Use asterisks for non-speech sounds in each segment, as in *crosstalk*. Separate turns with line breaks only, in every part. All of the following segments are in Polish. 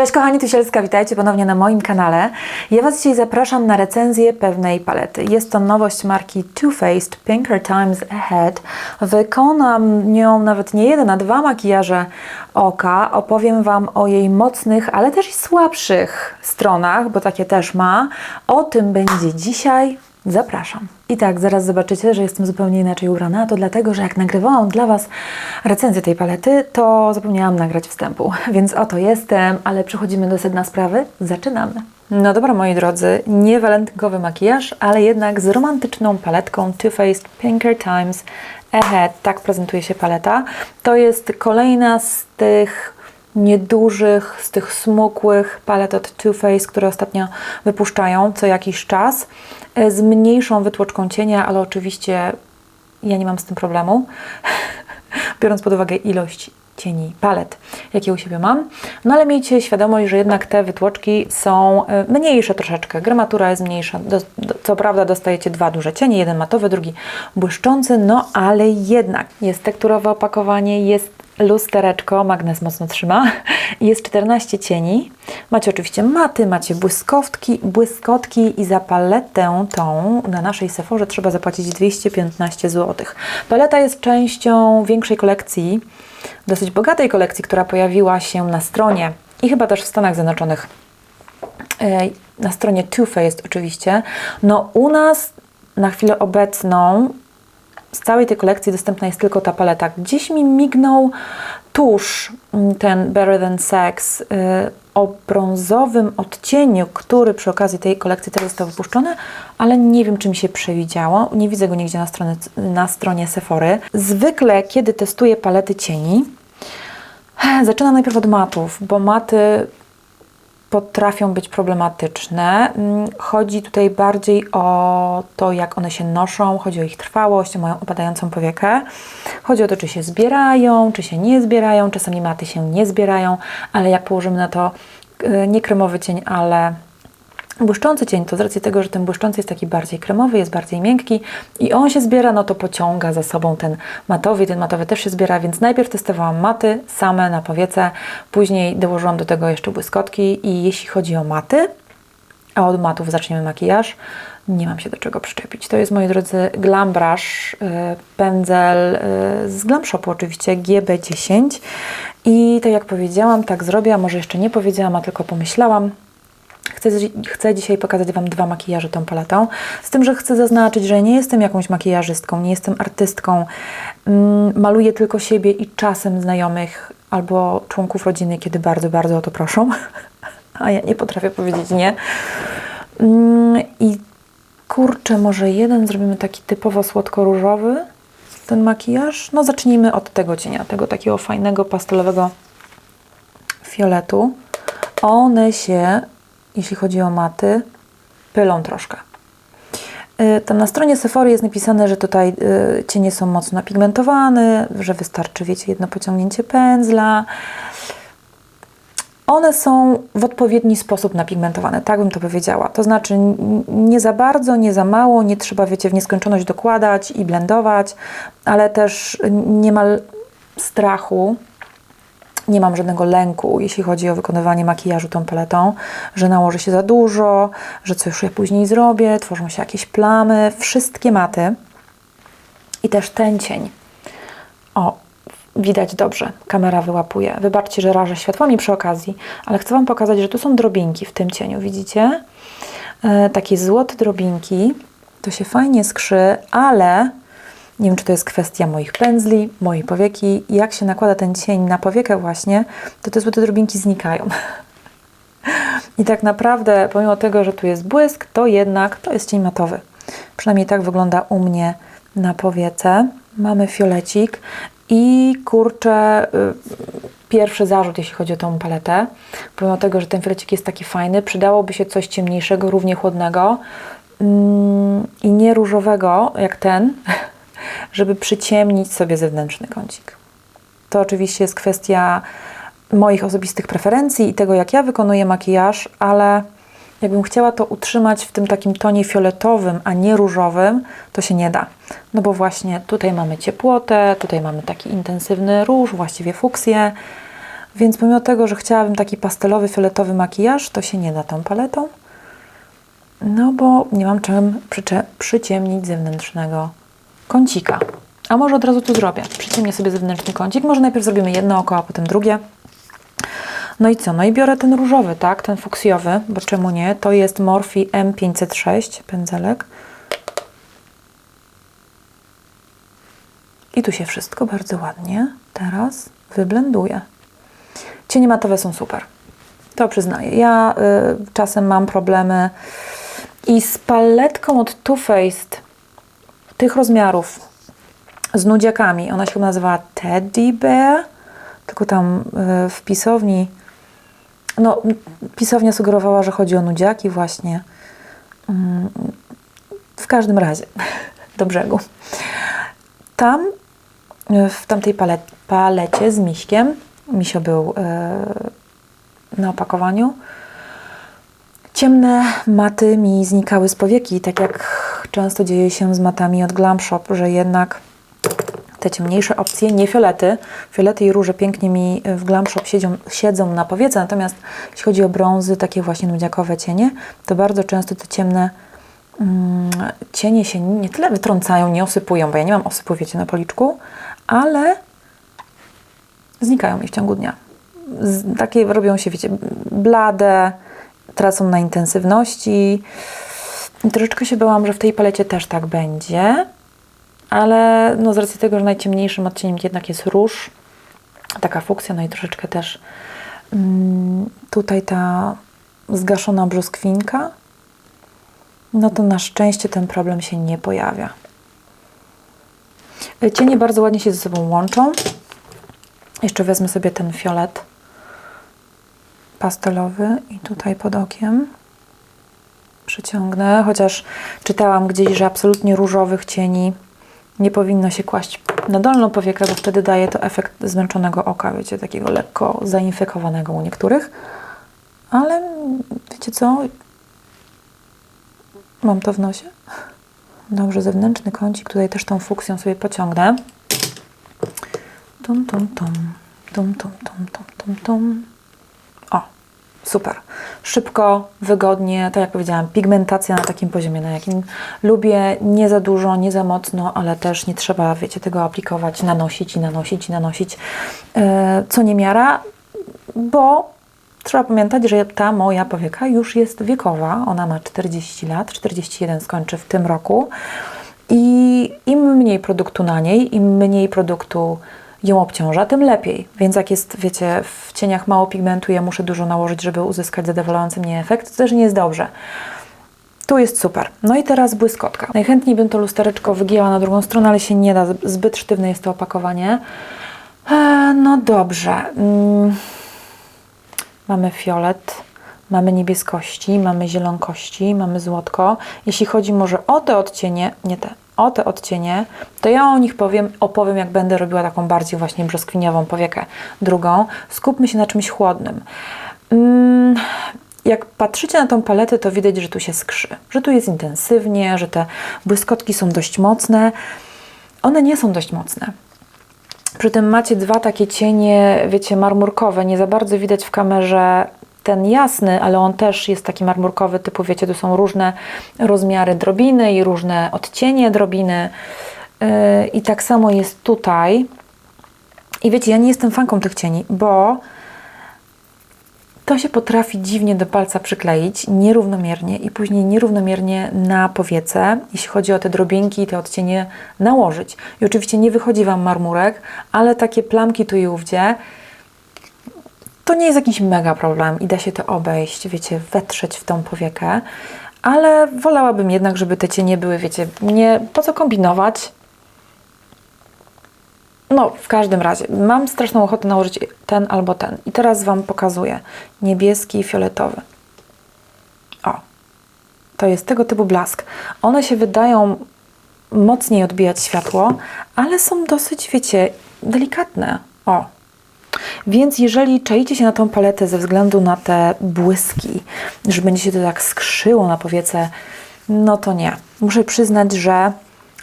Cześć kochani, tu Sielska, witajcie ponownie na moim kanale. Ja Was dzisiaj zapraszam na recenzję pewnej palety. Jest to nowość marki Too Faced Pinker Times Ahead. Wykonam nią nawet nie jeden, a dwa makijaże oka. Opowiem Wam o jej mocnych, ale też i słabszych stronach, bo takie też ma. O tym będzie dzisiaj. Zapraszam. I tak, zaraz zobaczycie, że jestem zupełnie inaczej ubrana. To dlatego, że jak nagrywałam dla Was recenzję tej palety, to zapomniałam nagrać wstępu. *laughs* Więc oto jestem, ale przechodzimy do sedna sprawy. Zaczynamy. No dobra, moi drodzy, nie walentynkowy makijaż, ale jednak z romantyczną paletką Too Faced Pinker Times Ahead. Tak prezentuje się paleta. To jest kolejna z tych niedużych, z tych smukłych palet od Too Faced, które ostatnio wypuszczają co jakiś czas, e, z mniejszą wytłoczką cienia, ale oczywiście ja nie mam z tym problemu, *laughs* biorąc pod uwagę ilość cieni palet, jakie u siebie mam. No ale miejcie świadomość, że jednak te wytłoczki są e, mniejsze troszeczkę. Gramatura jest mniejsza. Do, do, co prawda dostajecie dwa duże cienie, jeden matowy, drugi błyszczący, no ale jednak jest tekturowe opakowanie, jest lustereczko, magnes mocno trzyma. Jest 14 cieni. Macie oczywiście maty, macie błyskotki, błyskotki i za paletę tą na naszej Sephorze trzeba zapłacić 215 zł. Paleta jest częścią większej kolekcji, dosyć bogatej kolekcji, która pojawiła się na stronie i chyba też w Stanach Zjednoczonych. E, na stronie Too Faced oczywiście. No u nas na chwilę obecną z całej tej kolekcji dostępna jest tylko ta paleta. Gdzieś mi mignął tusz, mm, ten Better Than Sex, yy, o brązowym odcieniu, który przy okazji tej kolekcji też został wypuszczony, ale nie wiem, czy mi się przewidziało. Nie widzę go nigdzie na, na stronie Sephory. Zwykle, kiedy testuję palety cieni, *sighs* zaczynam najpierw od matów, bo maty potrafią być problematyczne. Mm, chodzi tutaj bardziej o to, jak one się noszą, chodzi o ich trwałość, o moją opadającą powiekę. Chodzi o to, czy się zbierają, czy się nie zbierają. Czasami maty się nie zbierają, ale jak położymy na to e, nie kremowy cień, ale Błyszczący cień to z racji tego, że ten błyszczący jest taki bardziej kremowy, jest bardziej miękki i on się zbiera, no to pociąga za sobą ten matowy, ten matowy też się zbiera, więc najpierw testowałam maty same na powiece, później dołożyłam do tego jeszcze błyskotki i jeśli chodzi o maty, a od matów zaczniemy makijaż, nie mam się do czego przyczepić. To jest, moi drodzy, Glam Brush, yy, pędzel yy, z Glam Shopu oczywiście, GB10 i tak jak powiedziałam, tak zrobię, a może jeszcze nie powiedziałam, a tylko pomyślałam, Chcę, chcę dzisiaj pokazać Wam dwa makijaże tą paletą, z tym, że chcę zaznaczyć, że nie jestem jakąś makijażystką, nie jestem artystką, mm, maluję tylko siebie i czasem znajomych albo członków rodziny, kiedy bardzo, bardzo o to proszą, *laughs* a ja nie potrafię powiedzieć nie. Mm, I kurczę, może jeden zrobimy taki typowo słodko-różowy, ten makijaż. No zacznijmy od tego cienia, tego takiego fajnego, pastelowego fioletu. One się jeśli chodzi o maty, pylą troszkę. Y, tam na stronie Sephory jest napisane, że tutaj y, cienie są mocno napigmentowane, że wystarczy, wiecie, jedno pociągnięcie pędzla. One są w odpowiedni sposób napigmentowane, tak bym to powiedziała. To znaczy nie za bardzo, nie za mało, nie trzeba, wiecie, w nieskończoność dokładać i blendować, ale też niemal strachu nie mam żadnego lęku, jeśli chodzi o wykonywanie makijażu tą paletą, że nałoży się za dużo, że coś ja później zrobię, tworzą się jakieś plamy. Wszystkie maty i też ten cień. O, widać dobrze, kamera wyłapuje. Wybaczcie, że rażę światłami przy okazji, ale chcę Wam pokazać, że tu są drobinki w tym cieniu, widzicie? E, takie złote drobinki, to się fajnie skrzy, ale nie wiem, czy to jest kwestia moich pędzli, mojej powieki. Jak się nakłada ten cień na powiekę właśnie, to te złote drobinki znikają. *laughs* I tak naprawdę, pomimo tego, że tu jest błysk, to jednak to jest cień matowy. Przynajmniej tak wygląda u mnie na powiece. Mamy fiolecik i kurczę, y, pierwszy zarzut, jeśli chodzi o tą paletę. Pomimo tego, że ten fiolecik jest taki fajny, przydałoby się coś ciemniejszego, równie chłodnego mm, i nie różowego jak ten, *laughs* żeby przyciemnić sobie zewnętrzny kącik. To oczywiście jest kwestia moich osobistych preferencji i tego, jak ja wykonuję makijaż, ale jakbym chciała to utrzymać w tym takim tonie fioletowym, a nie różowym, to się nie da. No bo właśnie tutaj mamy ciepłotę, tutaj mamy taki intensywny róż, właściwie fuksję. Więc pomimo tego, że chciałabym taki pastelowy, fioletowy makijaż, to się nie da tą paletą. No bo nie mam czym przyciemnić zewnętrznego kącika. A może od razu to zrobię. Przyciemnię sobie zewnętrzny kącik. Może najpierw zrobimy jedno oko, a potem drugie. No i co? No i biorę ten różowy, tak? Ten fuksjowy, bo czemu nie? To jest Morphe M506 pędzelek. I tu się wszystko bardzo ładnie teraz wyblenduje. Cienie matowe są super. To przyznaję. Ja y, czasem mam problemy i z paletką od Too Faced tych rozmiarów z nudziakami. Ona się chyba nazywała Teddy Bear, tylko tam y, w pisowni no, pisownia sugerowała, że chodzi o nudziaki właśnie. Mm, W każdym razie, *laughs* do brzegu. Tam, y, w tamtej palet, palecie z miśkiem, misio był y, na opakowaniu, ciemne maty mi znikały z powieki, tak jak często dzieje się z matami od Glam Shop, że jednak te ciemniejsze opcje, nie fiolety. Fiolety i róże pięknie mi w Glam Shop siedzą, siedzą na powiece, natomiast jeśli chodzi o brązy, takie właśnie nudziakowe cienie, to bardzo często te ciemne mm, cienie się nie tyle wytrącają, nie osypują, bo ja nie mam osypu, wiecie, na policzku, ale znikają mi w ciągu dnia. Z, takie robią się, wiecie, blade, tracą na intensywności. Troszeczkę się bałam, że w tej palecie też tak będzie, ale no z racji tego, że najciemniejszym odcieniem jednak jest róż, taka fukcja, no i troszeczkę też mm, tutaj ta zgaszona brzoskwinka, no to na szczęście ten problem się nie pojawia. Y, Cienie bardzo ładnie się ze sobą łączą. Jeszcze wezmę sobie ten fiolet pastelowy i tutaj pod okiem przyciągnę, chociaż czytałam gdzieś, że absolutnie różowych cieni nie powinno się kłaść na dolną powiekę, bo wtedy daje to efekt zmęczonego oka, wiecie, takiego lekko zainfekowanego u niektórych. Ale wiecie co? Mam to w nosie. Dobrze, zewnętrzny kącik. Tutaj też tą fuksją sobie pociągnę. Tum, tum, tum. Tum, tum, tum, tum, tum, tum. Super. Szybko, wygodnie, tak jak powiedziałam, pigmentacja na takim poziomie, na jakim lubię, nie za dużo, nie za mocno, ale też nie trzeba, wiecie, tego aplikować, nanosić i nanosić i nanosić, e, co nie miara, bo trzeba pamiętać, że ta moja powieka już jest wiekowa, ona ma 40 lat, 41 skończy w tym roku. I im mniej produktu na niej, im mniej produktu ją obciąża, tym lepiej. Więc jak jest, wiecie, w cieniach mało pigmentu, ja muszę dużo nałożyć, żeby uzyskać zadowalający mnie efekt, to też nie jest dobrze. Tu jest super. No i teraz błyskotka. Najchętniej bym to lustereczko wygięła na drugą stronę, ale się nie da. Zbyt sztywne jest to opakowanie. E, no dobrze. Mm. Mamy fiolet, mamy niebieskości, mamy zielonkości, mamy złotko. Jeśli chodzi może o te odcienie, nie te, o te odcienie, to ja o nich powiem, opowiem, jak będę robiła taką bardziej właśnie brzoskwiniową powiekę drugą. Skupmy się na czymś chłodnym. Mm, jak patrzycie na tą paletę, to widać, że tu się skrzy, że tu jest intensywnie, że te błyskotki są dość mocne. One nie są dość mocne. Przy tym macie dwa takie cienie, wiecie, marmurkowe. Nie za bardzo widać w kamerze ten jasny, ale on też jest taki marmurkowy, typu wiecie, tu są różne rozmiary drobiny i różne odcienie drobiny. Yy, I tak samo jest tutaj. I wiecie, ja nie jestem fanką tych cieni, bo to się potrafi dziwnie do palca przykleić, nierównomiernie i później nierównomiernie na powiece, jeśli chodzi o te drobinki i te odcienie nałożyć. I oczywiście nie wychodzi Wam marmurek, ale takie plamki tu i ówdzie, to nie jest jakiś mega problem i da się to obejść, wiecie, wetrzeć w tą powiekę, ale wolałabym jednak, żeby te cienie były, wiecie, nie, po co kombinować, no, w każdym razie, mam straszną ochotę nałożyć ten albo ten. I teraz Wam pokazuję. Niebieski i fioletowy. O, to jest tego typu blask. One się wydają mocniej odbijać światło, ale są dosyć, wiecie, delikatne. O. Więc jeżeli czaicie się na tą paletę ze względu na te błyski, że będzie się to tak skrzyło na powiece, no to nie. Muszę przyznać, że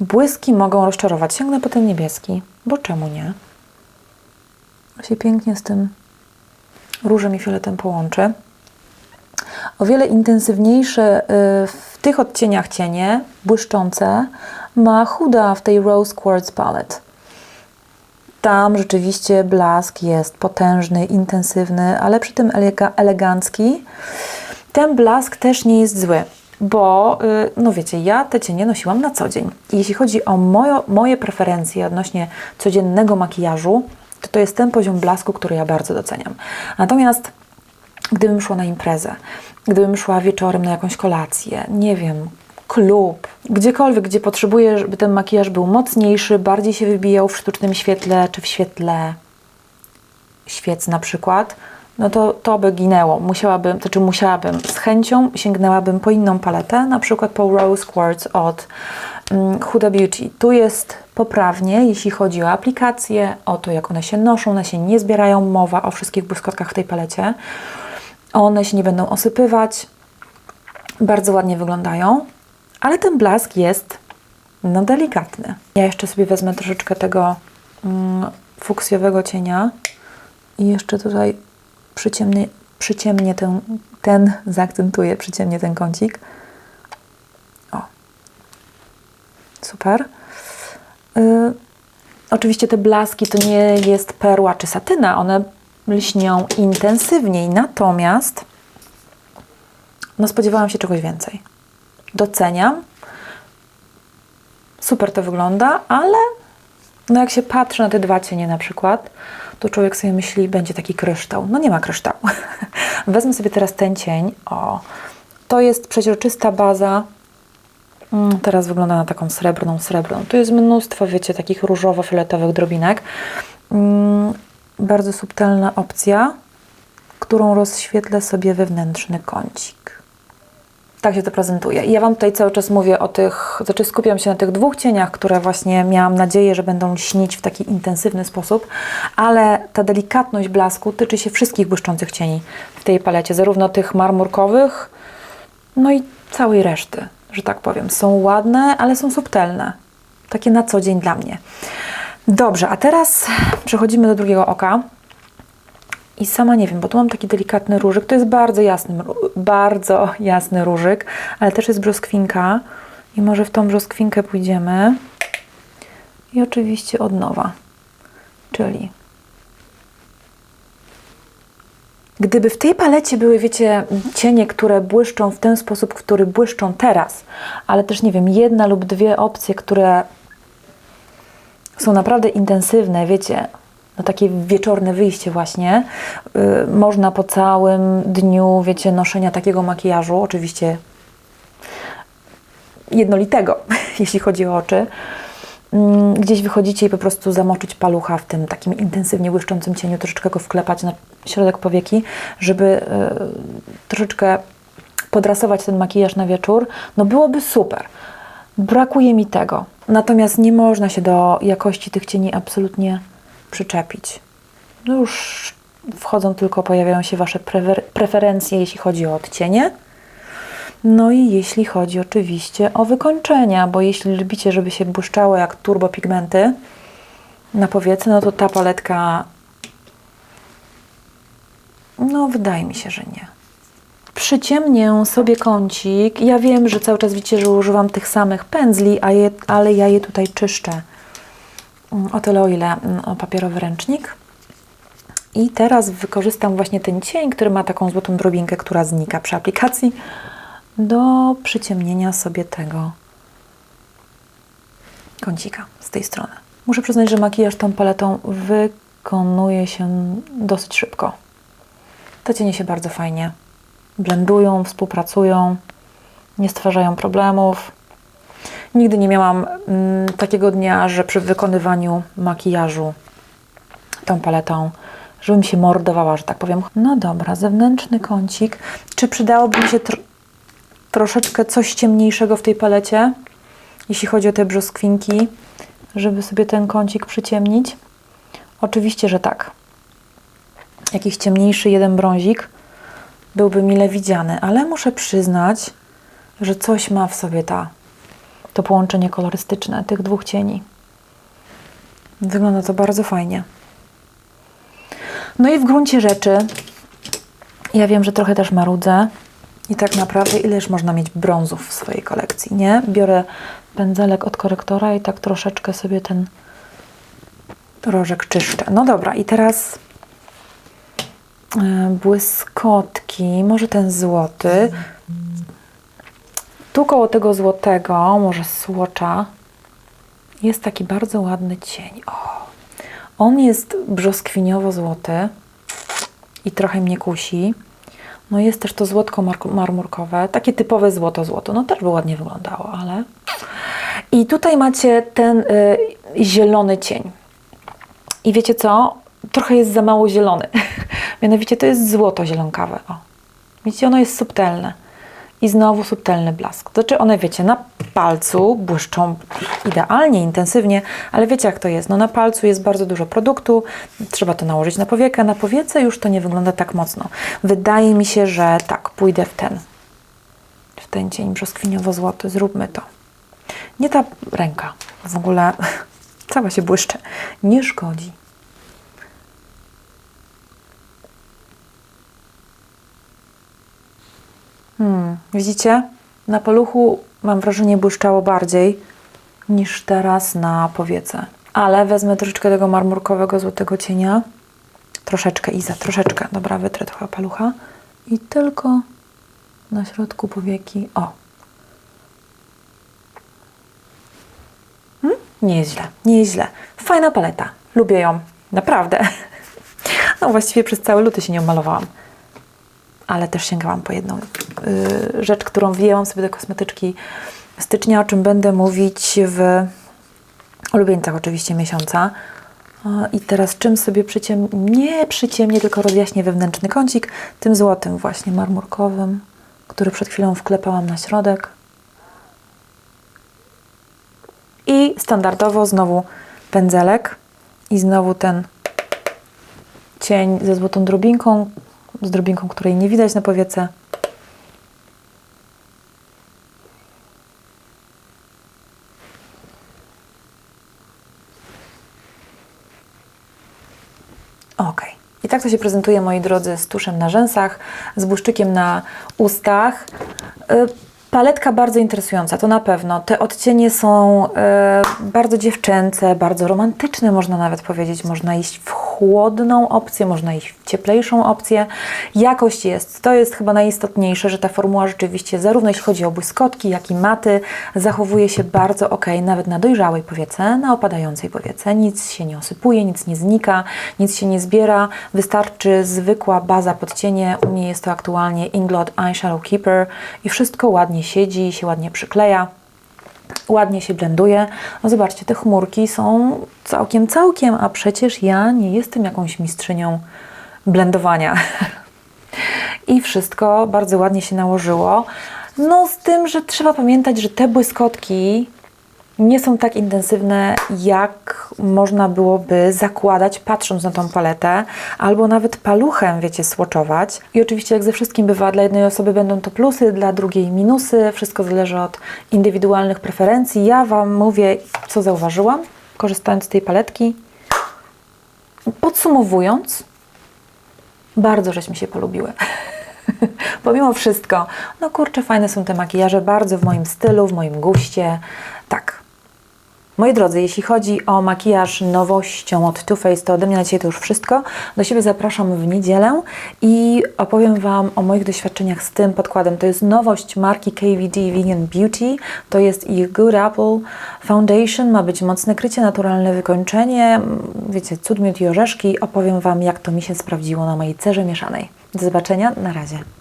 błyski mogą rozczarować. Sięgnę po ten niebieski, bo czemu nie? się pięknie z tym różem i fioletem połączy. O wiele intensywniejsze y, w tych odcieniach cienie, błyszczące, ma Huda w tej Rose Quartz Palette. Tam rzeczywiście blask jest potężny, intensywny, ale przy tym elega- elegancki. Ten blask też nie jest zły, bo y, no wiecie, ja te cienie nosiłam na co dzień. Jeśli chodzi o moje preferencje odnośnie codziennego makijażu, to to jest ten poziom blasku, który ja bardzo doceniam. Natomiast gdybym szła na imprezę, gdybym szła wieczorem na jakąś kolację, nie wiem, klub, gdziekolwiek, gdzie potrzebuję, żeby ten makijaż był mocniejszy, bardziej się wybijał w sztucznym świetle czy w świetle świec na przykład, no to to by ginęło. Musiałabym, to znaczy musiałabym, z chęcią sięgnęłabym po inną paletę, na przykład po Rose Quartz od mm, Huda Beauty. Tu jest poprawnie, jeśli chodzi o aplikacje, o to, jak one się noszą, one się nie zbierają, mowa o wszystkich błyskotkach w tej palecie. One się nie będą osypywać, bardzo ładnie wyglądają, ale ten blask jest no delikatny. Ja jeszcze sobie wezmę troszeczkę tego mm, fuksjowego cienia i jeszcze tutaj przyciemnię, przyciemnię ten, ten, zaakcentuję, przyciemnię ten kącik. O, super. Y, oczywiście te blaski to nie jest perła czy satyna, one lśnią intensywniej, natomiast no spodziewałam się czegoś więcej. Doceniam. Super to wygląda, ale no jak się patrzy na te dwa cienie na przykład, to człowiek sobie myśli, będzie taki kryształ. No nie ma kryształu. *laughs* Wezmę sobie teraz ten cień. O, to jest przeźroczysta baza. Mm, Teraz wygląda na taką srebrną, srebrną. Tu jest mnóstwo, wiecie, takich różowo-fioletowych drobinek. Mm, Bardzo subtelna opcja, którą rozświetlę sobie wewnętrzny kącik. Tak się to prezentuje. I ja Wam tutaj cały czas mówię o tych, znaczy skupiam się na tych dwóch cieniach, które właśnie miałam nadzieję, że będą śnić w taki intensywny sposób, ale ta delikatność blasku tyczy się wszystkich błyszczących cieni w tej palecie, zarówno tych marmurkowych, no i całej reszty, że tak powiem. Są ładne, ale są subtelne. Takie na co dzień dla mnie. Dobrze, a teraz przechodzimy do drugiego oka. I sama nie wiem, bo tu mam taki delikatny różyk. To jest bardzo jasny, bardzo jasny różyk, ale też jest brzoskwinka. I może w tą brzoskwinkę pójdziemy. I oczywiście od nowa. Czyli Gdyby w tej palecie były, wiecie, cienie, które błyszczą w ten sposób, w który błyszczą teraz, ale też, nie wiem, jedna lub dwie opcje, które są naprawdę intensywne, wiecie, no takie wieczorne wyjście właśnie. Yy, można po całym dniu, wiecie, noszenia takiego makijażu, oczywiście jednolitego, *laughs* jeśli chodzi o oczy, mm, gdzieś wychodzicie i po prostu zamoczyć palucha w tym takim intensywnie błyszczącym cieniu, troszeczkę go wklepać na środek powieki, żeby yy, troszeczkę podrasować ten makijaż na wieczór, no byłoby super. Brakuje mi tego. Natomiast nie można się do jakości tych cieni absolutnie przyczepić. No już wchodzą tylko, pojawiają się Wasze prefer- preferencje, jeśli chodzi o odcienie. No i jeśli chodzi oczywiście o wykończenia, bo jeśli lubicie, żeby się błyszczało jak turbopigmenty na powiece, no to ta paletka, no wydaje mi się, że nie. Przyciemnię sobie kącik. Ja wiem, że cały czas widzicie, że używam tych samych pędzli, je, ale ja je tutaj czyszczę o tyle, o ile mm, papierowy ręcznik. I teraz wykorzystam właśnie ten cień, który ma taką złotą drobinkę, która znika przy aplikacji, do przyciemnienia sobie tego kącika z tej strony. Muszę przyznać, że makijaż tą paletą wykonuje się dosyć szybko. Te cienie się bardzo fajnie blendują, współpracują, nie stwarzają problemów. Nigdy nie miałam mm, takiego dnia, że przy wykonywaniu makijażu tą paletą, żebym się mordowała, że tak powiem. No dobra, zewnętrzny kącik. Czy przydałoby mi się tr- troszeczkę coś ciemniejszego w tej palecie, jeśli chodzi o te brzoskwinki, żeby sobie ten kącik przyciemnić? Oczywiście, że tak. Jakiś ciemniejszy jeden brązik byłby mile widziany, ale muszę przyznać, że coś ma w sobie ta, to połączenie kolorystyczne tych dwóch cieni. Wygląda to bardzo fajnie. No i w gruncie rzeczy Ja wiem, że trochę też marudzę i tak naprawdę ileż można mieć brązów w swojej kolekcji, nie? Biorę pędzelek od korektora i tak troszeczkę sobie ten rożek czyszczę. No dobra, i teraz e, błyskotki, może ten złoty. Tu koło tego złotego, może słocza, jest taki bardzo ładny cień. O, on jest brzoskwiniowo-złoty i trochę mnie kusi. No jest też to złotko mar- marmurkowe, takie typowe złoto-złoto. No też by ładnie wyglądało, ale... I tutaj macie ten y, zielony cień. I wiecie co? Trochę jest za mało zielony. *laughs* Mianowicie to jest złoto zielonkawe. Widzicie, ono jest subtelne. I znowu subtelny blask. Znaczy one, wiecie, na palcu błyszczą idealnie, intensywnie, ale wiecie jak to jest. No na palcu jest bardzo dużo produktu, trzeba to nałożyć na powiekę. Na powiece już to nie wygląda tak mocno. Wydaje mi się, że tak, pójdę w ten, w ten cień brzoskwiniowo-złoty. Zróbmy to. Nie ta ręka. W ogóle *laughs* cała się błyszczy. Nie szkodzi. Hmm, widzicie? Na paluchu mam wrażenie błyszczało bardziej niż teraz na powiece. Ale wezmę troszeczkę tego marmurkowego złotego cienia. Troszeczkę Iza, troszeczkę. Dobra, wytrę trochę palucha. I tylko na środku powieki. O. Hmm? Nie jest źle, nie jest źle. Fajna paleta. Lubię ją. Naprawdę. *laughs* No właściwie przez cały luty się nią malowałam ale też sięgałam po jedną rzecz, którą wyjęłam sobie do kosmetyczki stycznia, o czym będę mówić w ulubieńcach oczywiście miesiąca. I teraz czym sobie przyciem... nie przyciemnię, tylko rozjaśnię wewnętrzny kącik tym złotym właśnie marmurkowym, który przed chwilą wklepałam na środek. I standardowo znowu pędzelek i znowu ten cień ze złotą drobinką, z drobinką, której nie widać na powiece. Ok. I tak to się prezentuje, moi drodzy, z tuszem na rzęsach, z błyszczykiem na ustach. Y, Paletka bardzo interesująca, to na pewno. Te odcienie są e, bardzo dziewczęce, bardzo romantyczne, można nawet powiedzieć. Można iść w chłodną opcję, można iść w cieplejszą opcję. Jakość jest. To jest chyba najistotniejsze, że ta formuła rzeczywiście, zarówno jeśli chodzi o błyskotki, jak i maty, zachowuje się bardzo ok, nawet na dojrzałej powiece, na opadającej powiece. Nic się nie osypuje, nic nie znika, nic się nie zbiera. Wystarczy zwykła baza pod cienie. U mnie jest to aktualnie Inglot Eyeshadow Keeper i wszystko ładnie siedzi, się ładnie przykleja, ładnie się blenduje. No zobaczcie, te chmurki są całkiem, całkiem, a przecież ja nie jestem jakąś mistrzynią blendowania. *laughs* I wszystko bardzo ładnie się nałożyło. No z tym, że trzeba pamiętać, że te błyskotki nie są tak intensywne, jak można byłoby zakładać, patrząc na tą paletę, albo nawet paluchem, wiecie, słoczować. I oczywiście, jak ze wszystkim bywa, dla jednej osoby będą to plusy, dla drugiej minusy. Wszystko zależy od indywidualnych preferencji. Ja Wam mówię, co zauważyłam, korzystając z tej paletki. Podsumowując, bardzo żeśmy się polubiły. *laughs* Pomimo wszystko, no kurczę, fajne są te makijaże, bardzo w moim stylu, w moim guście. Moi drodzy, jeśli chodzi o makijaż nowością od Too Faced, to ode mnie na dzisiaj to już wszystko. Do siebie zapraszam w niedzielę i opowiem Wam o moich doświadczeniach z tym podkładem. To jest nowość marki KVD Vegan Beauty. To jest ich Good Apple Foundation. Ma być mocne krycie, naturalne wykończenie. Wiecie, cud, miód i orzeszki. Opowiem Wam, jak to mi się sprawdziło na mojej cerze mieszanej. Do zobaczenia. Na razie.